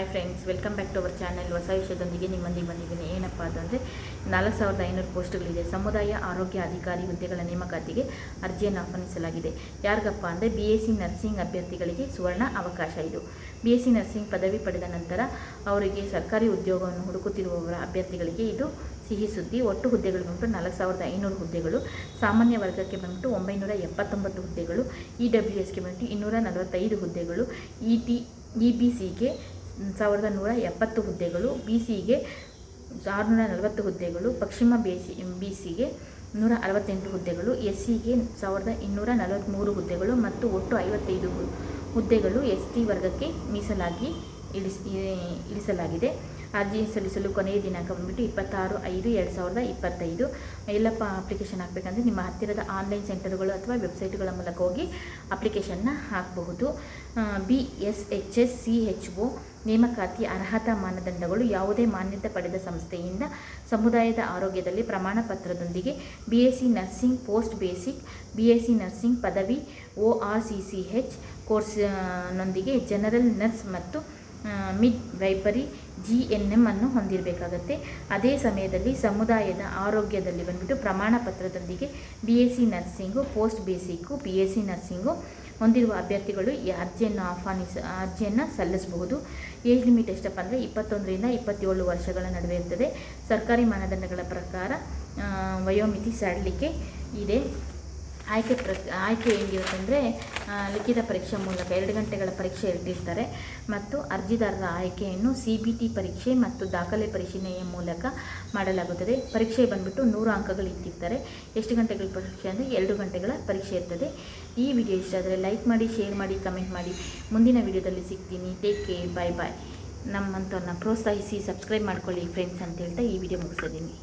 Hi friends welcome back to our channel ಹೊಸ ವಿಷಯದೊಂದಿಗೆ ನಿಮ್ಮೊಂದಿಗೆ ಬಂದಿದ್ದೀನಿ. ಏನಪ್ಪ ಅಂತಂದರೆ ನಾಲ್ಕು ಸಾವಿರದ ಐನೂರು ಪೋಸ್ಟ್ಗಳಿದೆ. ಸಮುದಾಯ ಆರೋಗ್ಯ ಅಧಿಕಾರಿ ಹುದ್ದೆಗಳ ನೇಮಕಾತಿಗೆ ಅರ್ಜಿಯನ್ನು ಆಹ್ವಾನಿಸಲಾಗಿದೆ. ಯಾರಿಗಪ್ಪ ಅಂದರೆ ಬಿ ಎಸ್ ಸಿ ನರ್ಸಿಂಗ್ ಅಭ್ಯರ್ಥಿಗಳಿಗೆ ಸುವರ್ಣ ಅವಕಾಶ ಇದು. ಬಿ ಎಸ್ ಸಿ ನರ್ಸಿಂಗ್ ಪದವಿ ಪಡೆದ ನಂತರ ಅವರಿಗೆ ಸರ್ಕಾರಿ ಉದ್ಯೋಗವನ್ನು ಹುಡುಕುತ್ತಿರುವವರ ಅಭ್ಯರ್ಥಿಗಳಿಗೆ ಇದು ಸಿಹಿ ಸುದ್ದಿ. ಒಟ್ಟು ಹುದ್ದೆಗಳು ಬಂದ್ಬಿಟ್ಟು ನಾಲ್ಕು ಸಾವಿರದ ಐನೂರು ಹುದ್ದೆಗಳು. ಸಾಮಾನ್ಯ ವರ್ಗಕ್ಕೆ ಬಂದ್ಬಿಟ್ಟು ಒಂಬೈನೂರ ಎಪ್ಪತ್ತೊಂಬತ್ತು ಹುದ್ದೆಗಳು. ಇ ಡಬ್ಲ್ಯೂ ಎಸ್ಗೆ ಬಂದ್ಬಿಟ್ಟು ಇನ್ನೂರ ನಲವತ್ತೈದು ಹುದ್ದೆಗಳು. ಇ ಟಿ ಇ ಬಿ ಸಿಗೆ ಸಾವಿರದ ನೂರ ಎಪ್ಪತ್ತು ಹುದ್ದೆಗಳು ಬಿ ಸಿಗೆ ಆರುನೂರ ನಲವತ್ತು ಹುದ್ದೆಗಳು, ಪಶ್ಚಿಮ ಬಿ ಸಿ ಬಿ ಸಿಗೆ ನೂರ ಅರವತ್ತೆಂಟು ಹುದ್ದೆಗಳು ಎಸ್ ಸಿಗೆ ಸಾವಿರದ ಇನ್ನೂರ ನಲವತ್ತ್ಮೂರು ಹುದ್ದೆಗಳು ಮತ್ತು ಒಟ್ಟು ಐವತ್ತೈದು ಹುದ್ದೆಗಳು ಎಸ್ ಟಿ ವರ್ಗಕ್ಕೆ ಮೀಸಲಾಗಿ ಇಳಿಸ್, ಇಳಿಸಲಾಗಿದೆ. ಅರ್ಜಿ ಸಲ್ಲಿಸಲು ಕೊನೆಯ ದಿನಾಂಕ ಬಂದುಬಿಟ್ಟು ಇಪ್ಪತ್ತಾರು ಐದು ಎರಡು ಸಾವಿರದ ಇಪ್ಪತ್ತೈದು. ಎಲ್ಲಪ್ಪ ಅಪ್ಲಿಕೇಶನ್ ಹಾಕಬೇಕಂದ್ರೆ ನಿಮ್ಮ ಹತ್ತಿರದ ಆನ್ಲೈನ್ ಸೆಂಟರ್ಗಳು ಅಥವಾ ವೆಬ್ಸೈಟ್ಗಳ ಮೂಲಕ ಹೋಗಿ ಅಪ್ಲಿಕೇಶನ್ನ ಹಾಕಬಹುದು. B S H S C H O ನೇಮಕಾತಿ ಅರ್ಹತಾ ಮಾನದಂಡಗಳು ಯಾವುದೇ ಮಾನ್ಯತೆ ಪಡೆದ ಸಂಸ್ಥೆಯಿಂದ ಸಮುದಾಯದ ಆರೋಗ್ಯದಲ್ಲಿ ಪ್ರಮಾಣ ಪತ್ರದೊಂದಿಗೆ B S C nursing post basic B S C nursing ಪದವಿ O R C C H ಕೋರ್ಸ್ನೊಂದಿಗೆ general nurse ಮತ್ತು midwifery G N M ಅನ್ನು ಹೊಂದಿರಬೇಕಾಗತ್ತೆ. ಅದೇ ಸಮಯದಲ್ಲಿ ಸಮುದಾಯದ ಆರೋಗ್ಯದಲ್ಲಿ ಬಂದುಬಿಟ್ಟು ಪ್ರಮಾಣ ಪತ್ರದೊಂದಿಗೆ B S C nursing post basic B S C nursing ಹೊಂದಿರುವ ಅಭ್ಯರ್ಥಿಗಳು ಈ ಅರ್ಜಿಯನ್ನು ಆಹ್ವಾನಿಸ, ಅರ್ಜಿಯನ್ನು ಸಲ್ಲಿಸಬಹುದು. ಏಜ್ ಲಿಮಿಟ್ ಎಷ್ಟಪ್ಪ ಅಂದರೆ ಇಪ್ಪತ್ತೊಂದರಿಂದ ಇಪ್ಪತ್ತೇಳು ವರ್ಷಗಳ ನಡುವೆ ಇರ್ತದೆ. ಸರ್ಕಾರಿ ಮಾನದಂಡಗಳ ಪ್ರಕಾರ ವಯೋಮಿತಿ ಸಡಿಲಿಕೆ ಇದೆ. ಆಯ್ಕೆ ಪ್ರ, ಆಯ್ಕೆ ಹೇಗಿರುತ್ತೆ ಅಂದರೆ ಲಿಖಿತ ಪರೀಕ್ಷೆ ಮೂಲಕ ಎರಡು ಗಂಟೆಗಳ ಪರೀಕ್ಷೆ ಇಟ್ಟಿರ್ತಾರೆ ಮತ್ತು ಅರ್ಜಿದಾರರ ಆಯ್ಕೆಯನ್ನು ಸಿ ಬಿ ಟಿ ಪರೀಕ್ಷೆ ಮತ್ತು ದಾಖಲೆ ಪರಿಶೀಲನೆಯ ಮೂಲಕ ಮಾಡಲಾಗುತ್ತದೆ. ಪರೀಕ್ಷೆ ಬಂದ್ಬಿಟ್ಟು ನೂರು ಅಂಕಗಳು ಇಟ್ಟಿರ್ತಾರೆ. ಎಷ್ಟು ಗಂಟೆಗಳ ಪರೀಕ್ಷೆ ಅಂದರೆ ಎರಡು ಗಂಟೆಗಳ ಪರೀಕ್ಷೆ ಇರ್ತದೆ. ಈ ವಿಡಿಯೋ ಇಷ್ಟ ಆದರೆ ಲೈಕ್ ಮಾಡಿ, ಶೇರ್ ಮಾಡಿ, ಕಮೆಂಟ್ ಮಾಡಿ. ಮುಂದಿನ ವಿಡಿಯೋದಲ್ಲಿ ಸಿಗ್ತೀನಿ. ಟೇಕ್ ಕೇರ್ ಬಾಯ್ ಬಾಯ್ ನಮ್ಮಂಥವ್ರನ್ನ ಪ್ರೋತ್ಸಾಹಿಸಿ, ಸಬ್ಸ್ಕ್ರೈಬ್ ಮಾಡ್ಕೊಳ್ಳಿ ಫ್ರೆಂಡ್ಸ್ ಅಂತ ಹೇಳ್ತಾ ಈ ವಿಡಿಯೋ ಮುಗಿಸಿದ್ದೀನಿ